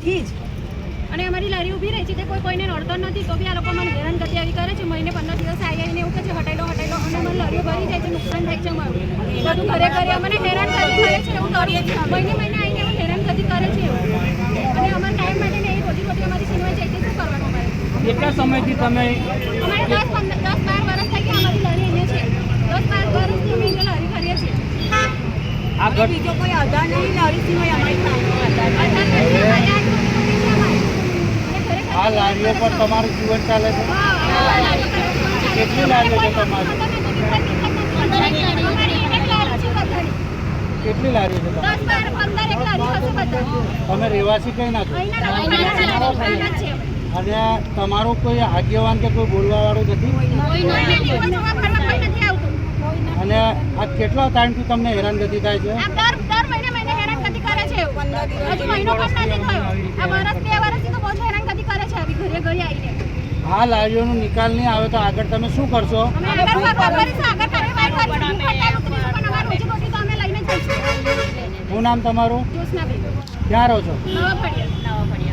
આજથી જ. અને અમારી લારી ઊભી રહી છે તે કોઈ કોઈને નડતો નથી તો બી આ લોકો મને હેરાનગતિ આવી કરે છે. મહિને પંદર દિવસ આવી આવીને એવું કહે છે હટાઈ લો હટાઈ લો. અને મને લારીઓ ભરી જાય છે નુકસાન થાય છે અમારું. બધું ઘરે ઘરે અમને હેરાનગતિ કરે છે એવું કરીએ છીએ મહિને મહિને આવીને એવું હેરાનગતિ કરે છે અને અમારા ટાઈમ માટે ને એ રોજી રોટી અમારી સિનેમા જાય છે શું કરવાનું અમારે? કેટલા સમયથી તમે અમારે દસ પંદર દસ બાર વર્ષ થઈ ગયા અમારી લારી અહીંયા છે. દસ બાર વર્ષથી અમે લારી કરીએ છીએ. આ બીજો કોઈ આધાર નહીં લારી સિવાય અમારી પાસે આધાર અત્યારે પછી અમારી આ રોજી રોટી છે અમારી. અને ઘરે ઘરે આ લારીઓ પર તમારું જીવન ચાલે છે. કેટલી લારીઓ છે તમારી? કેટલી લારીઓ છે તમારી તમે રહેવાસી કઈ નાખો અને તમારો કોઈ આગેવાન કે કોઈ બોલવા વાળું નથી અને આ કેટલા ટાઈમથી તમને હેરાનગતિ થાય છે દર મહિને મહિને હેરાનગતિ કરે છે. હજુ મહિનો પણ નથી થયો આ વર્ષ બે વર્ષથી તો બહુ જ હેરાનગતિ કરે છે આવી ઘરે ઘરે આવીને આ લારીઓનો નિકાલ નહીં આવે તો આગળ તમે શું કરશો? શું નામ તમારું? ક્યાં રહો છો? નવા ફળિયા